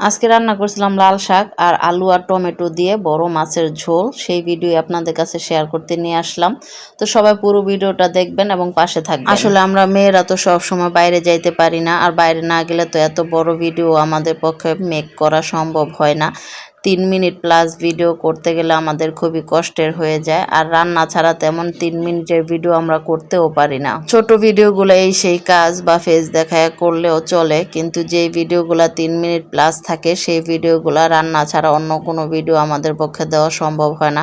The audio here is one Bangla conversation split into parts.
আজকে রান্না করছিলাম লাল শাক আর আলু আর টমেটো দিয়ে বড় মাছের ঝোল। সেই ভিডিও আপনাদের কাছে শেয়ার করতে নিয়ে আসলাম। তো সবাই পুরো ভিডিওটা দেখবেন এবং পাশে থাকবেন। আসলে আমরা মেয়েরা তো সব সময় বাইরে যাইতে পারি না, আর বাইরে না গেলে তো এত বড় ভিডিও আমাদের পক্ষে মেক করা সম্ভব হয় না। তিন মিনিট প্লাস ভিডিও করতে গেলে আমাদের খুবই কষ্টের হয়ে যায়। আর রান্না ছাড়া তেমন তিন মিনিটের ভিডিও আমরা করতেও পারি না। ছোট ভিডিওগুলো এই সেই কাজ বা ফেস দেখায় করলেও চলে, কিন্তু যেই ভিডিওগুলো তিন মিনিট প্লাস থাকে, সেই ভিডিওগুলো রান্না ছাড়া অন্য কোনো ভিডিও আমাদের পক্ষে দেওয়া সম্ভব হয় না।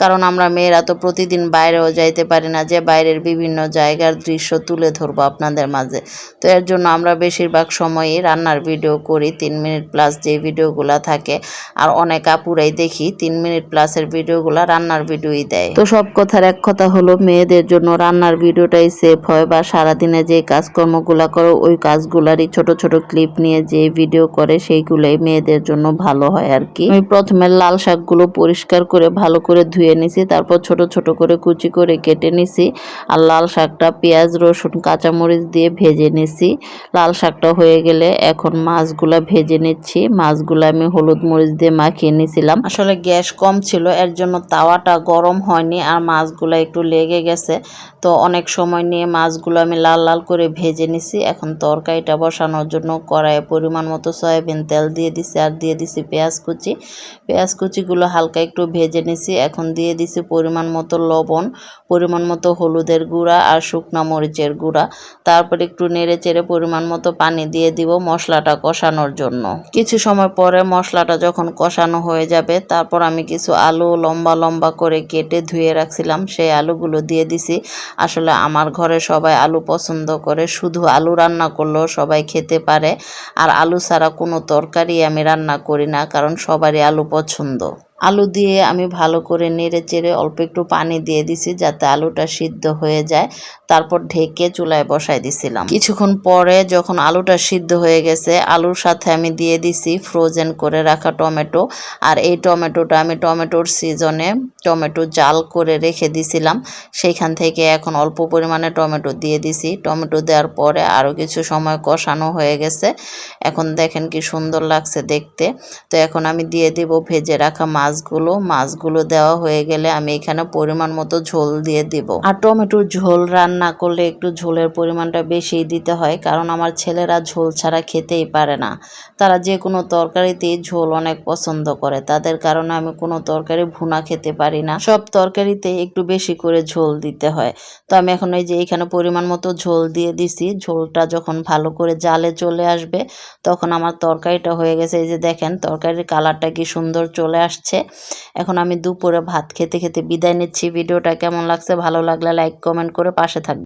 কারণ আমরা মেয়েরা তো প্রতিদিন বাইরেও যাইতে পারি না, যে বাইরের বিভিন্ন জায়গার দৃশ্য তুলে ধরবো আপনাদের মাঝে। তো এর জন্য আমরা বেশিরভাগ সময়ই রান্নার ভিডিও করি, তিন মিনিট প্লাস যে ভিডিওগুলো থাকে। আর অনেক আপুরাই দেখি তিন মিনিট প্লাসের ভিডিওগুলো রান্নার ভিডিওই দেয়। তো সব কথার এক কথা হলো, মেয়েদের জন্য রান্নার ভিডিওটাই সেফ হয় বা সারাদিনে যে কাজকর্মগুলো করো, ওই কাজগুলারই ছোট ছোট ক্লিপ নিয়ে যে ভিডিও করে, সেইগুলোই মেয়েদের জন্য ভালো হয় আর কি। আমি প্রথমে লাল শাকগুলো পরিষ্কার করে ভালো করে ধুয়ে নিছি, তারপর ছোট ছোট করে কুচি করে কেটে নিছি, আর লাল শাকটা পেঁয়াজ, রসুন, কাঁচামরিচ দিয়ে ভেজে নিছি। লাল শাকটা হয়ে গেলে এখন মাছগুলা ভেজে নিচ্ছি। মাছগুলো আমি হলুদ মরিচ দিয়ে মাখিয়ে নিয়েছিলাম। আসলে গ্যাস কম ছিল, এর জন্য তাওয়াটা গরম হয়নি আর মাছগুলো একটু লেগে গেছে। তো অনেক সময় নিয়ে মাছগুলো আমি লাল লাল করে ভেজে নিছি। এখন তরকারিটা বসানোর জন্য কড়াইয়ে পরিমাণ মতো সয়াবিন তেল দিয়ে দিছি আর দিয়ে দিছি পেঁয়াজ কুচি। পেঁয়াজ কুচিগুলো হালকা একটু ভেজে নিছি। এখন দিয়ে দিছি পরিমাণ মতো লবণ, পরিমাণ মতো হলুদের গুঁড়া আর শুকনা মরিচের গুঁড়া। তারপর একটু নেড়ে চেড়ে পরিমাণ মতো পানি দিয়ে দিব মশলাটা কষানোর জন্য। কিছু সময় পরে মশলাটা যখন কষানো হয়ে যাবে। তারপর আমি কিছু আলু লম্বা লম্বা করে কেটে ধুয়ে রাখছিলাম। সেই আলুগুলো দিয়ে দিছি। আসলে আমার ঘরে সবাই আলু পছন্দ করে। শুধু আলু রান্না করলেও সবাই খেতে পারে। আর আলু ছাড়া কোনো তরকারি আমি রান্না করি না, কারণ সবারই আলু পছন্দ। আলু দিয়ে আমি ভালো করে নেড়ে চেড়ে অল্প একটু পানি দিয়ে দিছি যাতে আলুটা সিদ্ধ হয়ে যায়। তারপর ঢেকে চুলায় বসাই দিছিলাম। কিছুক্ষণ পরে যখন আলুটা সিদ্ধ হয়ে গেছে, আলুর সাথে আমি দিয়ে দিছি ফ্রোজেন করে রাখা টমেটো। আর এই টমেটোটা আমি টমেটোর সিজনে টমেটো জাল করে রেখে দিছিলাম। সেইখান থেকে এখন অল্প পরিমাণে টমেটো দিয়ে দিছি। টমেটো দেওয়ার পরে আরও কিছু সময় কষানো হয়ে গেছে। এখন দেখেন কি সুন্দর লাগছে দেখতে। তো এখন আমি দিয়ে দিব ভেজে রাখা মাছগুলো মাছগুলো দেওয়া হয়ে গেলে আমি এখানে পরিমাণ মতো ঝোল দিয়ে দিব। আর টমেটোর ঝোল রান্না করলে একটু ঝোলের পরিমাণটা বেশিই দিতে হয়, কারণ আমার ছেলেরা ঝোল ছাড়া খেতেই পারে না। তারা যে কোনো তরকারিতেই ঝোল অনেক পছন্দ করে, তাদের কারণে আমি কোনো তরকারি ভুনা খেতে পারি না। সব তরকারিতে একটু বেশি করে ঝোল দিতে হয়। তো আমি এখন ওই যে এখানে পরিমাণ মতো ঝোল দিয়ে দিছি, ঝোলটা যখন ভালো করে জালে চলে আসবে, তখন আমার তরকারিটা হয়ে গেছে। এই যে দেখেন, তরকারির কালারটা কি সুন্দর চলে আসছে। এখন আমি দুপুরে ভাত খেতে খেতে বিদায় নিচ্ছি। ভিডিওটা কেমন লাগছে ভালো লাগলে লাইক কমেন্ট করে পাশে থাকবে।